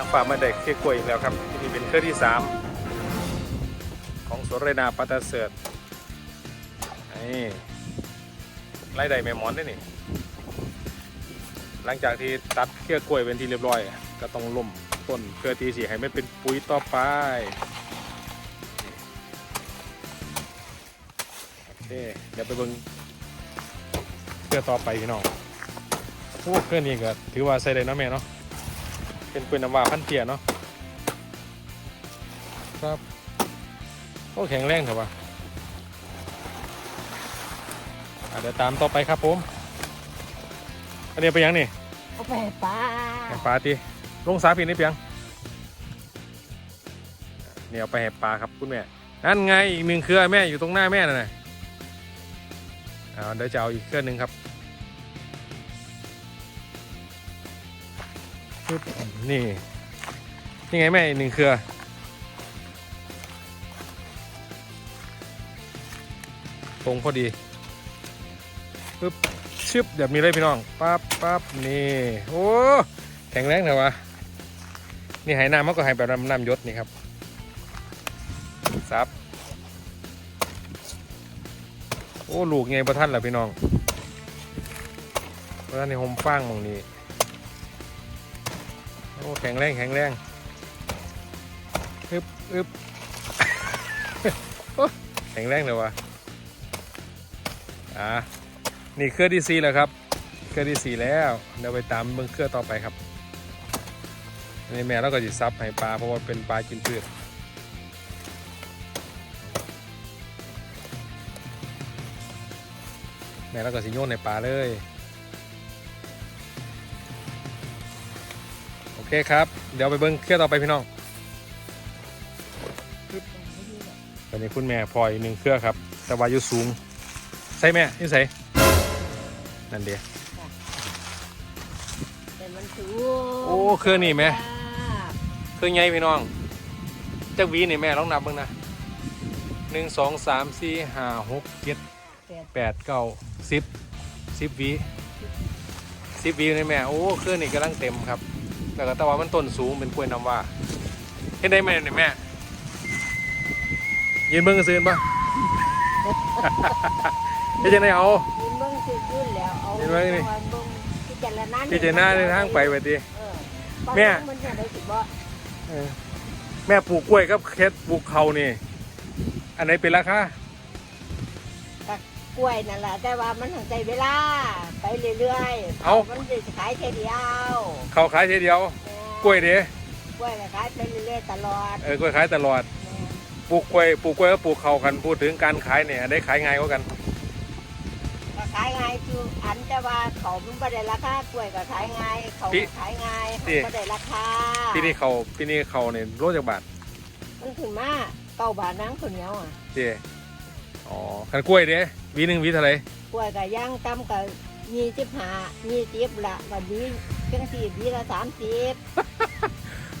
างฝ่ามาได้เค้กกล้วยอีกแล้วครับที่นี่เป็นเครือที่สามของสวนไรนาปัตาเสือดนี่ไล่ได้แม่มอนได้นี่หลังจากที่ตัดเครือกล้วยเป็นที่เรียบร้อย ก็ต้องล่มต้นเพื่อที่สิให้มันเป็นปุ๋ยต่อไปโอเคเดี๋ยวไปเบิ่งเครือต่อไปพี่น้องโอ้เครือนี้ก็ถือว่าใส่ได้นะแม่เนาะ เป็นกล้วยน้ำว้าพันเตียเนาะครับโอ้แข็งแรงเถอะวะอะเดี๋ยวตามต่อไปครับผม อันนี้ไปยังนี่เอาไปให้ป้าแห่ปลาตีลงสาพีนี่เพียงเนี่ยเอาไปแห่ปลาครับคุณแม่ นั่นไงอีกหนึ่งเครือแม่อยู่ตรงหน้าแม่น่ะนะเอาเดี๋ยวจะเอาอีกเครือหนึ่งครับ ปึ๊บนี่นี่ไงแม่อีกหนึ่งเครือ ตรงพอดีปึ๊บชึบแบบนี้เลยพี่น้องปั๊บปั๊บนี่โอ้แข็งแรงเลยวะนี่หายน้ำมันก็หายแบบน้ำยศนี่ครับซับโอ้ลูกไงประท่านล่ะพี่น้องประท่านในโฮมฟางมองนี้ โอ้แข็งแรงแข็งแรงอึบอึบแข็งแรงเลยวะอ่านี่เครือที่สี่แล้วครับ เครือที่สี่แล้วเดี๋ยวไปตามเบื้องเครือต่อไปครับอันนี้แม่เราก็จะซับให้ปลาเพราะว่าเป็นปลากินพืชแม่เราก็สิโยนในปลาเลย เคครับ เดี๋ยวไปเบิ้งเครือต่อไปพี่น้องตอนนี้คุณแม่พลอยหนึ่งเครือครับ แต่ว่าอยู่สูง ใช่แม่นี่ใส่นั่นเดียวแต่มันสูงโอ้เครื่องนี่ไหมเครื่องใหญ่พี่น้องจักหวีนี่แม่ลองนับเบ้างนะหนึ่งสองสามสี่ห้าหกเจ็ดแปดแปดเก้าสิบสิบหวีสิบหวีนี่แม่ โอ้เครื่องนี่กำลังเต็มครับ แล้วก็แต่ว่ามันต้นสูงเป็นกล้วยน้ำว้าเห็นได้ไหมเนี่ยแม่ยืนเบิ้งกันซื้อปะเฮ็ดจังไดเอายืนเบิ่งสิยืนแล้วเอายืนเบิ่งนี่เอาเบิ่งพิจารณาพี่เจน่าในทางไปไปดิเออแม่มันจะได้สิบ่เออแม่ปลูกกล้วยกับเคสปลูกเขานี่ อันไหนเป็นราคา กล้วยนั่นแหละแต่ว่ามันต้องใช้เวลาไปเรื่อยๆ เอา มันจะขายแค่เดียวเขาขายทีเดียวแม่กล้วยเด้กล้วยก็ขายไปเรื่อยๆตลอดเออกล้วยขายตลอดแม่ปลูกกล้วย ปลูกกล้วยกับปลูกเขากัน พูดถึงการขายเนี่ยได้ขายง่ายกว่ากัน ก็ขายง่ายคืออันแต่ว่าเขามันไม่ได้ราคากล้วยก็ขายง่ายเขาพี่ก็ขายง่ายพี่ มันไม่ได้ราคาปีนี้เขาปีนี้เขาเนี่ยโลจากบาทมันขึ้นมาเก้าบาทนังคนเหนียวอะเจอ๋อคันกล้วยเด้ห วีหนึ่งหวีเท่าไหร่กล้วยกับย่างตั้มกับยี่สิบห้ายี่สิบละวันนี้จังสี่วีละสามสิบ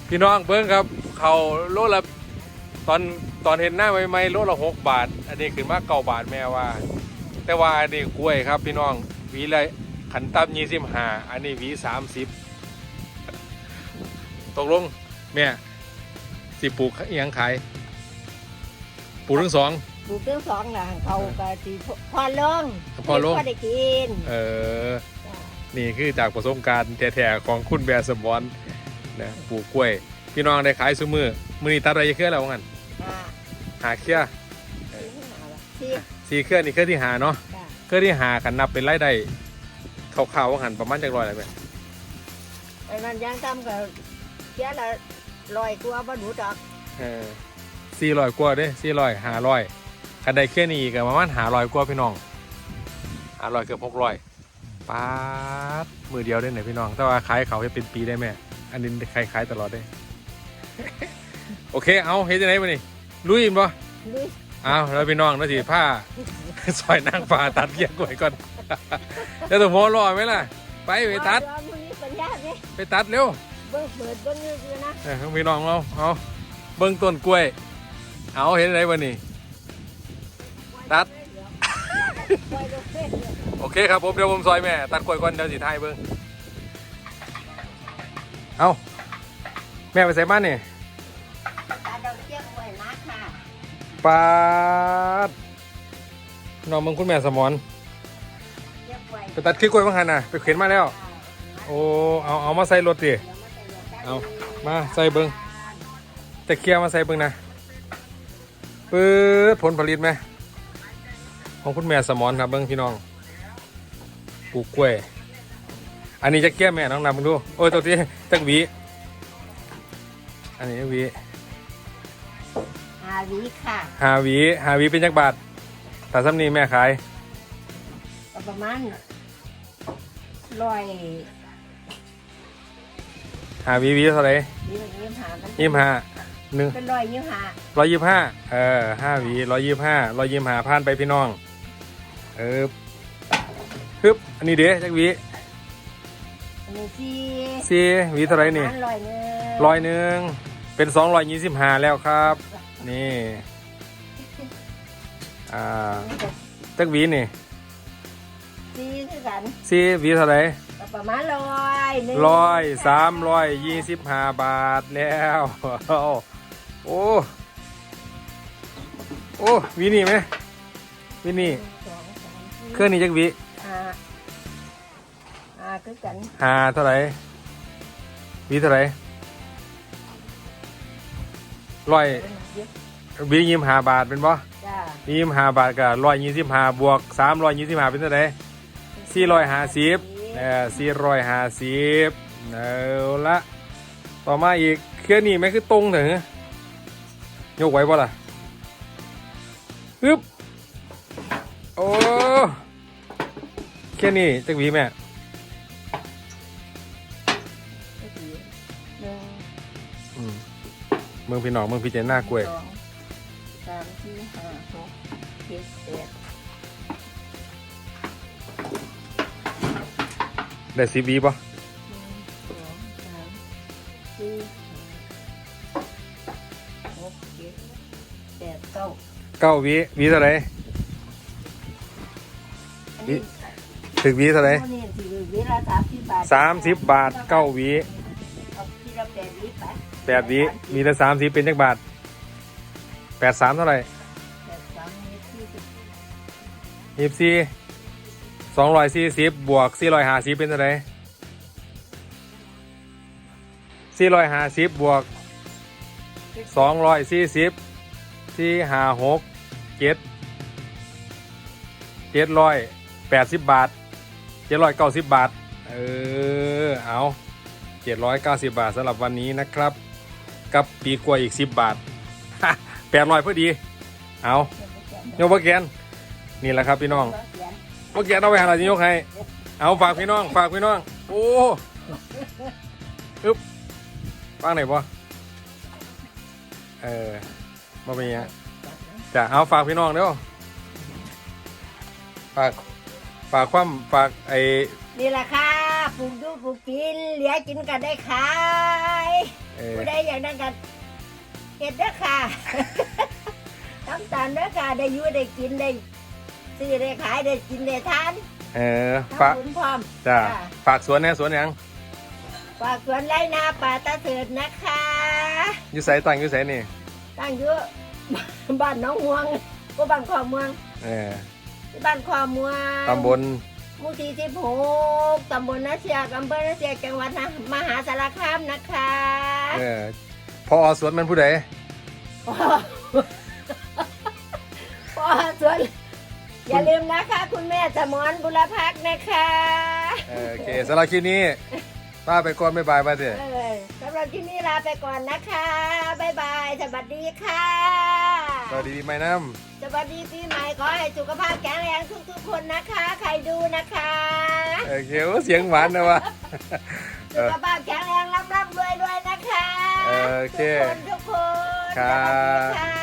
พี่น้องเบิ้งครับ เขาโลละตอนตอนเห็นหน้าใหม่ๆโลละหกบาท อันนี้ขึ้นมาเก้าบาทแม่ว่า แต่ว่าอันนี้กล้วยครับ พี่น้องหวีละขันตับยี่สิบห้าอันนี้หวีสามสิบตกลงแม่สิปลูกอิหยังขายปลูกทั้งสองป ลูกเครื่องสองหลังเขาก็สีพอลงพอลงก็ได้กิน เออ นี่คือจากประสบการณ์แท้ๆของคุณแบร์สมอนนะปลูกกล้วย พี่น้องได้ขายซุมือมือนี้ตัดอะไรเครือแล้วงั้นอ่าหาเครือสีขึ้นมาละสีสี่เครือนี่เครือที่หาเนาะจ้ะเครือที่หากันนับเป็นรายได้คร่าวๆว่าหันประมาณจักร้อยอะไรไหมไอ้นั่นย่างตั้มก็เสียละลอยกว่าบ่หนูดอกเออสี่ร้อยกว่าเด้สี่ร้อยห้าร้อย คันได้เครือนี้อีก็ประมาณหาร้อยกว่าพี่น้องหาร้อยเกือบหกร้อยปาดมือเดียวได้ไหนพี่น้อง แต่ว่าขายเขาให้เป็นปีได้ไหมอันนี้ใครขายตลอดได้ โอเค เอาเฮ็ดจังไดบ่นี่ลุยบ่ลุยเอาแล้วพี่น้องนะสิผ้าซอยนางฟ้าตัดเกียงกล้วยก่อนแล้วตัวหัวรอไหมล่ะ ไปไปตัดรอมื้อนี้ปัญญาเนี่ยไปตัดเร็วเบิ่งเปิดเบิ่งนี่คือนะเออพี่น้องเราเอาเบิ้งต้นกล้วย เอาเห็นอะไรบ่นี่ ตัดปล่อยลงเส้นเลยโอเคครับผมเดี๋ยวผมซอยแม่ตัดกล้วยก่อนเดี๋ยวสิทายเบิ้งเอาแม่ไปใส่บ้านนี่ตาดอกเจี๊ยบไว้นะค่ะปาดน้องมึงคุณแม่สมอนเจี๊ยบไว้ไปตัดขี้กล้วยบ้างหันน่ะไปเข็นมาแล้ว โอ้เอาเอามาใส่รถดิเอามาใส่เบิ่งแต่เคลียร์มาใส่เบิ่งนะปื๊ดผลผลิตไหม ของคุณแม่สมอนครับเบิ่งพี่น้องปลูกกล้วย อันนี้จะแก้แม่น้องนำมึงดู โอ้ยตัวที่ตักหวีอันนี้หวีหาวิค่ะหาหวีหาหวีเป็นจักบาทแต่ซ้ำนี้แม่ขายก็ประมาณร้อยหาหวีหวีเท่าไหร่ยี่สิบห้ามันยี่สิบห้าหนึ่งเป็นร้อยยี่สิบห้าร้อยยี่สิบห้าเออห้าหวีร้อยยี่สิบห้าร้อยยี่สิบห้าผ่านไปพี่น้อง เออฮึบอันนี้เด้จักหวีอันนี้สี่สี่หวีเท่าไหร่นี่ประมาณร้อยหนึ่งร้อยหนึ่งเป็นสองร้อยยี่สิบห้าแล้วครับ นี่อ่าจักหวีนี่สี่คือกันสี่หวีเท่าไหร่ก็ประมาณร้อยหนึ่งร้อยสามร้อยยี่สิบห้าบาทแล้วโอ้โอ้หวีนี่ไหมหวีนี่ รื่องนี้จักหวีห้าห้าคือกันหาเท่าไหร่หวีเท่าไหร่ร้อยเยอะหวียี่สิบห้าบาทเป็นบ่จ้ายี่สิบห้าบาทกับร้อยยี่สิบห้าบวกสามร้อยยี่สิบห้าเป็นเท่าไหร่สี่ร้อยห้าสิบเออสี่ร้อยห้าสิบเอาละต่อมาอีกเครื่องนี้ไหมคือตรงเถอะยกไหว้บ่ล่ะฮึบโอ้ เครื่องนี้จักหวีแม่หนึ่งอืมเมืองพี่น้องเมืองพี่เจน่ากล้วย สองสามสี่ห้าหกเจ็ดแปดได้สิบหวีป่ะหนึ่งสองสามสี่ห้าหกเจ็ดแปดเก้าเก้าหวีหวีเท่าไหร่อันนี้ ถึงหวีเท่าไหร่อันนี้ถือเวลาสามสิบบาทสามสิบบาทเก้าหวีเอาที่เราแปดวิไปแปดหวีมีแต่สามสิบเป็นจักบาทแปดสามเท่าไหร่แปดสามนี่ที่สิบยี่สิบสี่สองร้อยสี่สิบบวกสี่ร้อยห้าสิบเป็นเท่าไหร่สี่ร้อยห้าสิบบวกสองร้อยสี่สิบสี่ห้าหกเจ็ดเจ็ดร้อย แปดสิบบาทเจ็ดร้อยเก้าสิบบาท เออ เอาเจ็ดร้อยเก้าสิบบาทสำหรับวันนี้นะครับ กับปีกล้วยอีกสิบบาทแปดร้อยพอดี เอาโยกว่าแกนนี่แหละครับพี่น้องเมื่อกี้เอาไปหาอะไรยกให้ เอาฝากพี่น้อง ฝากพี่น้อง โอ้อึ๊บฟังไหนบ่เออมาเป็นยังจะเอาฝากพี่น้องเด้อฝาก ฝากความฝากไอ้นี่แหละค่ะปลูกดูปลูกกินเหลือกินกันได้ขายเออผู้ใดอยากได้กันเห็ดเด้อค่ะทำตามเด้อค่ะได้อยู่ได้กินได้ซื้อได้ขายได้กินได้ทานเออฝากทำบุญพร้อมจ้าจ้ะฝากสวนแหน่สวนหยังฝากสวนไรนาป่าตาเถิดนะคะ อยู่ไสตั้งอยู่ไสนี่ตั้งอยู่ บ้านหน้องม่วงก็บ้านขอม่วงเออ ที่บ้านขอม่วงตำบลหมู่ที่สิบหกตำบลนาเสียกอำเภอนาเสียกจังหวัดนะมหาสารคามนะคะเออพอสวนมันผู้ใดพ่อพ่อสวนอย่าลืมนะคะ คุณแม่สมรบุรพักษ์นะคะเออโอเคสำหรับคลิปนี้ป้าไปก่อนบ๊ายบายไปเถอะเออสำหรับที่นี่ลาไปก่อนนะคะบ๊ายบายสวัสดีค่ะ สวัสดีปีใหม่น้สวัสดีปีใหม่ขอให้สุขภาพแข็งแรงทุกๆคนนะคะ ใครดูนะคะำโอเคโอ้เสียงหวานนะวะ สุขภาพแข็งแรงร่ำร่ำรวยรวยๆนะคะ โอเคทุกคนทุกคนครับ สวัสดีค่ะ